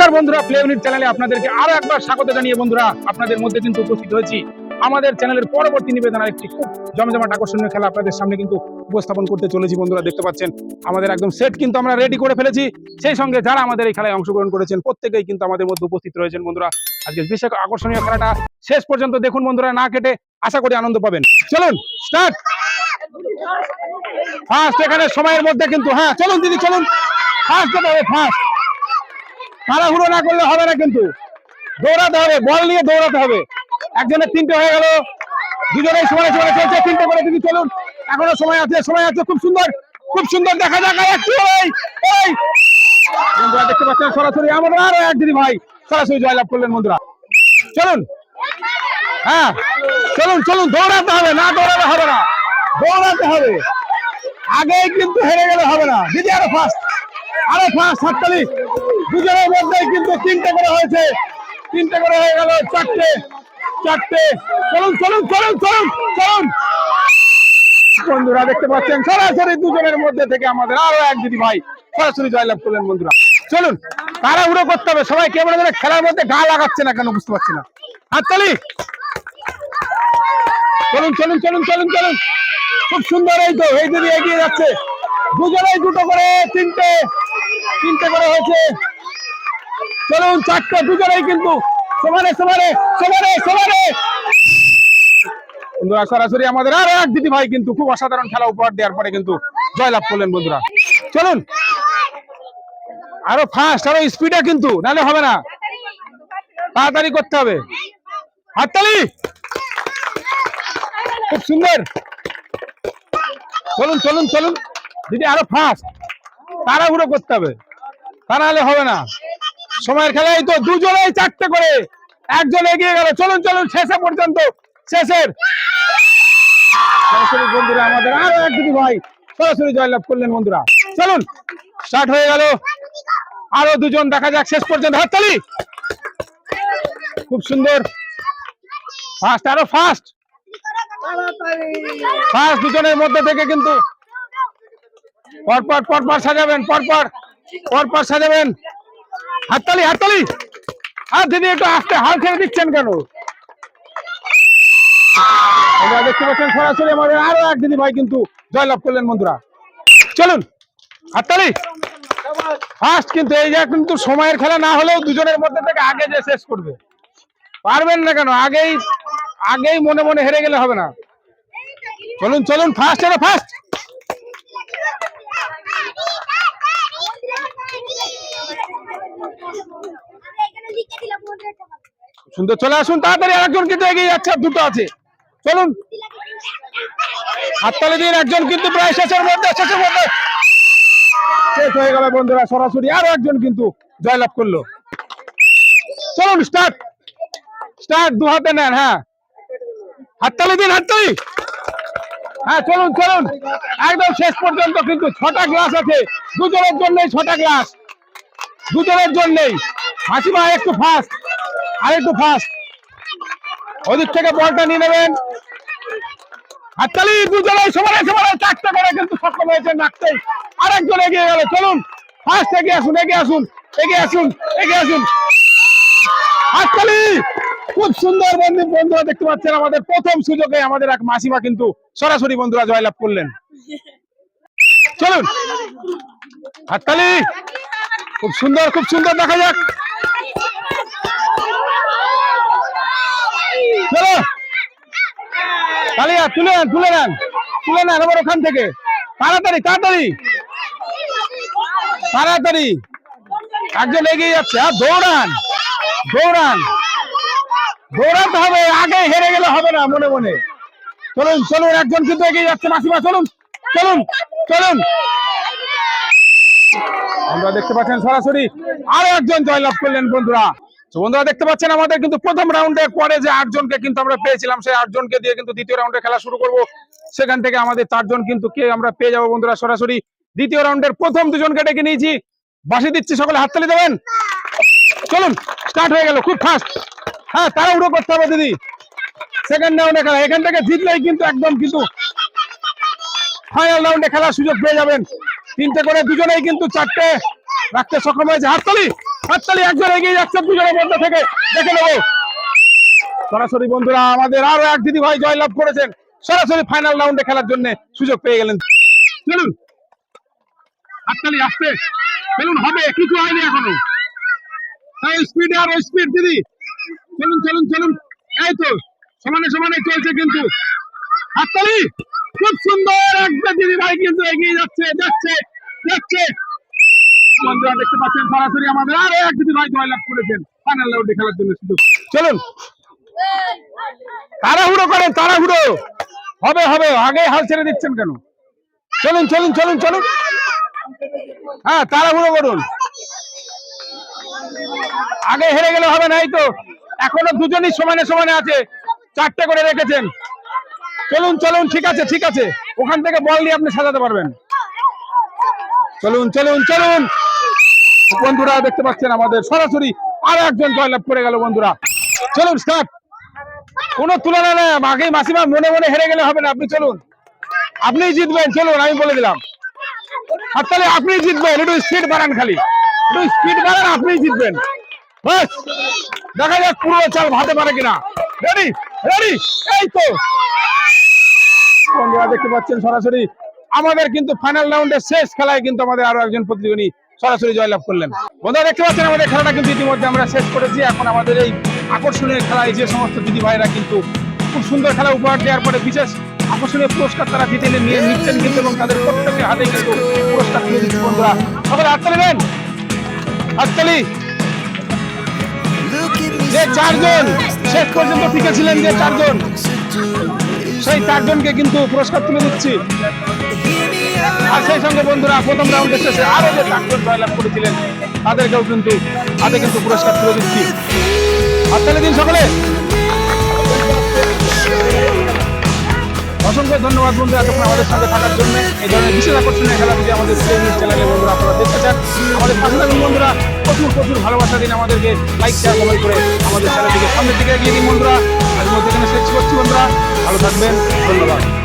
নমস্কার বন্ধুরা play unit চ্যানেলে আপনাদেরকে আরও একবার স্বাগত জানিয়ে বন্ধুরা, আপনাদের মধ্যে কিন্তু উপস্থিত হয়েছি। আমাদের চ্যানেলের পরবর্তী নিবেদনের একটি খুব জমজমাট আকর্ষণীয় খেলা আপনাদের সামনে কিন্তু উপস্থাপন করতে চলেছি বন্ধুরা, দেখতে পাচ্ছেন, আমাদের একদম সেট কিন্তু আমরা রেডি করে ফেলেছি। সেই সঙ্গে যারা আমাদের এই খেলায় অংশগ্রহণ করেছেন, প্রত্যেকেই কিন্তু আমাদের মধ্যে উপস্থিত রয়েছেন বন্ধুরা। আজকে বিশেষ আকর্ষণীয় খেলাটা শেষ পর্যন্ত দেখুন বন্ধুরা, না কেটে আশা করি আনন্দ পাবেন। চলুন স্টার্ট ফার্স্ট এখানে সময়ের মধ্যে কিন্তু হ্যাঁ চলুন দিদি, চলুন। ফার্স্ট ফার্স্ট তাড়াহুড়ো না করলে হবে না কিন্তু। দৌড়াতে হবে, বল নিয়ে দৌড়াতে হবে। একজনের তিনটে হয়ে গেল। দুজনেই সমানে সমানে চলছে, তিনটে করে দিদি চলুন। এখনও সময় আছে সময় আছে, খুব সুন্দর খুব সুন্দর, দেখা যাক, আর একটু এই বন্ধুরা, দেখতে পাচ্ছেন সরাসরি আমাদের আরও এক দিদি ভাই, সরাসরি জয়লাভ করলেন বন্ধুরা। চলুন। হ্যাঁ চলুন চলুন, দৌড়াতে হবে, না দৌড়াতে হবে না। দৌড়াতে হবে। আগেই কিন্তু হেরে গেলে হবে না। দিদি আরও ফার্স্ট আরও ফার্স্ট হাততালি দুজনের মধ্যেই কিন্তু তিনটে করে হয়েছে। তিনটে করে হয়ে গেল চারটে। চারটে। চলুন চলুন চলুন চলুন চলুন। বন্ধুরা, দেখতে পাচ্ছেন, সরাসরি দুজনের মধ্যে থেকে আমাদের আরও এক দিদি ভাই সরাসরি জয়লাভ করলেন, বন্ধুরা। চলুন, তাড়াহুড়ো করতে হবে। সবাই কেমন করে খেলার মধ্যে গা লাগাচ্ছে না কেন বুঝতে পারছি না। হাততালি! চলুন চলুন চলুন চলুন চলুন। খুব সুন্দর এই তো, এই দিদি এগিয়ে যাচ্ছে। দুজনেই দুটো করে, তিনটে। তিনটে করে হয়েছে। চলুন, চারটে দুজনেই কিন্তু সমানে সমানে সমানে সমানে। বন্ধুরা, সরাসরি আমাদের আর এক দিদি ভাই কিন্তু খুব অসাধারণ খেলা উপহার দেওয়ার পরে কিন্তু জয়লাভ করলেন, বন্ধুরা। চলুন। আরও ফাস্ট আরও স্পিডে কিন্তু, নাহলে হবে না। তাড়াতাড়ি করতে হবে। হাততালি। খুব সুন্দর। চলুন চলুন চলুন। দিদি, আরও ফাস্ট তাড়াহুড়ো করতে হবে। তা নাহলে হবে না। সময়ের খেলায় তো দুজনেই চারটে করে। একজন এগিয়ে গেল। চলুন চলুন, শেষে পর্যন্ত, শেষের। সরাসরি বন্ধুরা আমাদের আরও এক দিদি ভাই সরাসরি জয়লাভ করলেন বন্ধুরা। চলুন স্টার্ট হয়ে গেল। আরও দুজন দেখা যাক শেষ পর্যন্ত। হাততালি! খুব সুন্দর। ফাস্ট আরও ফাস্ট ফার্স্ট দুজনের মধ্যে থেকে কিন্তু। পরপর পরপর সাজাবেন, পরপর পরপর সাজাবেন। হাততালি হাততালি! আর দিদি একটু আস্তে হাল ছেড়ে দিচ্ছেন কেন? আমরা দেখতে পাচ্ছেন সরাসরি আমাদের আরও এক দিদি ভাই কিন্তু জয়লাভ করলেন বন্ধুরা। চলুন, হাততালি! ফার্স্ট কিন্তু এই যে কিন্তু সময়ের খেলা না হলেও দুজনের মধ্যে থেকে আগে যে শেষ করবে। পারবেন না কেন? আগেই আগেই মনে মনে হেরে গেলে হবে না। চলুন চলুন ফার্স্ট এর ফার্স্ট সুন্দর, চলে আসুন, তাড়াতাড়ি আরেকজন কিন্তু এগিয়ে যাচ্ছে, আর দুটো আছে। চলুন। হাততালি দিন একজন কিন্তু প্রায় শেষের মধ্যে শেষের মধ্যে। শেষ হয়ে গেল বন্ধুরা, সরাসরি আরও একজন কিন্তু জয়লাভ করল। চলুন স্টার্ট স্টার্ট দু হাতে নেন হ্যাঁ। হাততালি দিন, হাততালি। হ্যাঁ চলুন চলুন। একদম শেষ পর্যন্ত কিন্তু ছটা গ্লাস আছে। দুজনের জন্যই ছটা গ্লাস দুজনের জন্যই। হাসিমা একটু ফাস্ট আর একটু ফাস্ট ওদিক থেকে বলটা নিয়ে নেবেন। হাততালি, দুজনেই সমানে সমানে চারটে করে কিন্তু সক্ষম হয়েছে নাকতেই। আরেকজন এগিয়ে গেল, চলুন। ফার্স্ট এগিয়ে আসুন এগিয়ে আসুন এগিয়ে আসুন এগিয়ে আসুন। হাততালি! খুব সুন্দর বন্ধু, বন্ধুরা দেখতে পাচ্ছেন, আমাদের প্রথম সুযোগে আমাদের এক মাসিমা কিন্তু সরাসরি বন্ধুরা জয়লাভ করলেন। চলুন। হাততালি! খুব সুন্দর খুব সুন্দর, দেখা যাক। চলো। কালিয়া, তুলে নেন তুলে নেন। তুলে নেন আবার ওখান থেকে। তাড়াতাড়ি তাড়াতাড়ি। তাড়াতাড়ি। একজন এগিয়ে যাচ্ছে। আর দৌড়ান। দৌড়ান। দৌড়াতে হবে, আগে হেরে গেলে হবে না মনে মনে। চলুন চলুন, একজন কিন্তু এগিয়ে যাচ্ছে মাসিমা, চলুন। চলুন চলুন। আমরা দেখতে পাচ্ছেন সরাসরি আরও একজন জয়লাভ করলেন বন্ধুরা। বন্ধুরা দেখতে পাচ্ছেন আমাদের কিন্তু প্রথম রাউন্ডে পরে যে আটজনকে কিন্তু আমরা পেয়েছিলাম, সেই আটজনকে দিয়ে কিন্তু দ্বিতীয় রাউন্ডে খেলা শুরু করব। সেখান থেকে আমাদের চারজন কিন্তু কে আমরা পেয়ে যাব বন্ধুরা সরাসরি। দ্বিতীয় রাউন্ডের প্রথম দুজনকে ডেকে নিয়েছি। বাসি দিচ্ছি, সকলে হাততালি দেবেন। চলুন স্টার্ট হয়ে গেল, খুব ফাস্ট হ্যাঁ তাড়াহুড়ো করতে হবে দিদি। সেকেন্ড রাউন্ডে খেলা, এখান থেকে জিতলেই কিন্তু একদম কিন্তু ফাইনাল রাউন্ডে খেলার সুযোগ পেয়ে যাবেন। তিনটে করে দুজনেই কিন্তু চারটে রাখতে সক্ষম হয়েছে। হাততালি হাততালি, একজন এগিয়ে যাচ্ছে দুজনের মধ্যে থেকে। দেখে নেব। সরাসরি বন্ধুরা, আমাদের আরও এক দিদি ভাই জয়লাভ করেছেন। সরাসরি ফাইনাল রাউন্ডে খেলার জন্য সুযোগ পেয়ে গেলেন। চলুন। হাততালি আসতে চলুন, হবে, কিছু হয়নি এখনও। স্পিড আর স্পিড দিদি। চলুন চলুন চলুন। এই তো, সমানে সমানে চলছে কিন্তু। হাততালি! খুব সুন্দর একটা দিদি ভাই কিন্তু এগিয়ে যাচ্ছে যাচ্ছে যাচ্ছে। বন্ধুরা, দেখতে পাচ্ছেন, সরাসরি আমাদের আরও এক দিদি ভাই জয়লাভ করেছেন। ফাইনাল রাউন্ডে খেলার জন্য সুযোগ। চলুন। তাড়াহুড়ো করেন, তাড়াহুড়ো। হবে হবে, আগে হাল ছেড়ে দিচ্ছেন কেন? চলুন চলুন চলুন চলুন। হ্যাঁ তাড়াহুড়ো করুন। আগে হেরে গেলে হবে না এই তো। এখনও দুজনই সমানে সমানে আছে। চারটে করে রেখেছেন। চলুন চলুন, ঠিক আছে ঠিক আছে। ওখান থেকে বল নিয়ে আপনি সাজাতে পারবেন। চলুন চলুন চলুন। বন্ধুরা, দেখতে পাচ্ছেন আমাদের সরাসরি আরও একজন জয়লাভ করে গেল বন্ধুরা। চলুন স্টার্ট কোনো তুলনা নেই আগে মাসিমা মনে মনে হেরে গেলে হবে না, আপনি চলুন। আপনিই জিতবেন, চলুন, আমি বলে দিলাম। আর তাহলে আপনিই জিতবেন, একটু স্পিড বাড়ান খালি। একটু স্পিড বাড়ান, আপনিই জিতবেন। বাস। দেখা যাক পুরো চাল ভাতে পারে কিনা। রেডি রেডি এই তো। বন্ধুরা দেখতে পাচ্ছেন সরাসরি। আমাদের কিন্তু ফাইনাল রাউন্ডের শেষ খেলায় কিন্তু আমাদের আরও একজন প্রতিযোগী সরাসরি জয়লাভ করলেন। বন্ধুরা দেখতে পাচ্ছেন আমাদের খেলাটা কিন্তু ইতিমধ্যে আমরা শেষ করেছি। এখন আমাদের এই আকর্ষণীয় খেলায় যে সমস্ত দিদি ভাইরা কিন্তু খুব সুন্দর খেলা উপহার দেওয়ার পরে বিশেষ আকর্ষণীয় পুরস্কার তারা জিতে নিয়ে নিচ্ছেন কিন্তু এবং তাদের প্রত্যেকের হাতে কিন্তু পুরস্কার তুলে দিচ্ছে বন্ধুরা। সকলে হাততালি দেন হাততালি যে চারজন শেষ পর্যন্ত টিকে ছিলেন যে চারজন। সেই চারজনকে কিন্তু পুরস্কার তুলে দিচ্ছি। আর সেই সঙ্গে বন্ধুরা, প্রথম রাউন্ডের শেষে আরও যে চারজন জয়লাভ করেছিলেন, তাদেরকেও কিন্তু, তাদের কিন্তু পুরস্কার তুলে দিচ্ছি। হাততালি দিন সকলে অসংখ্য ধন্যবাদ বন্ধু এতক্ষণ আমাদের সাথে থাকার জন্য। এই ধরনের বিশেষ আকর্ষণীয় খেলা যদি আমাদের সিএমএস চ্যানেলে বন্ধুরা আপনারা দেখতে চান, আমাদের পাশে বন্ধুরা। প্রচুর প্রচুর ভালোবাসা দিন আমাদেরকে। লাইক শেয়ার কমেন্ট করে আমাদের চ্যানেলটিকে সামনের দিকে এগিয়ে দিন বন্ধুরা। আজ মধ্যে এখানে শেষ করছি বন্ধুরা। ভালো থাকবেন। ধন্যবাদ।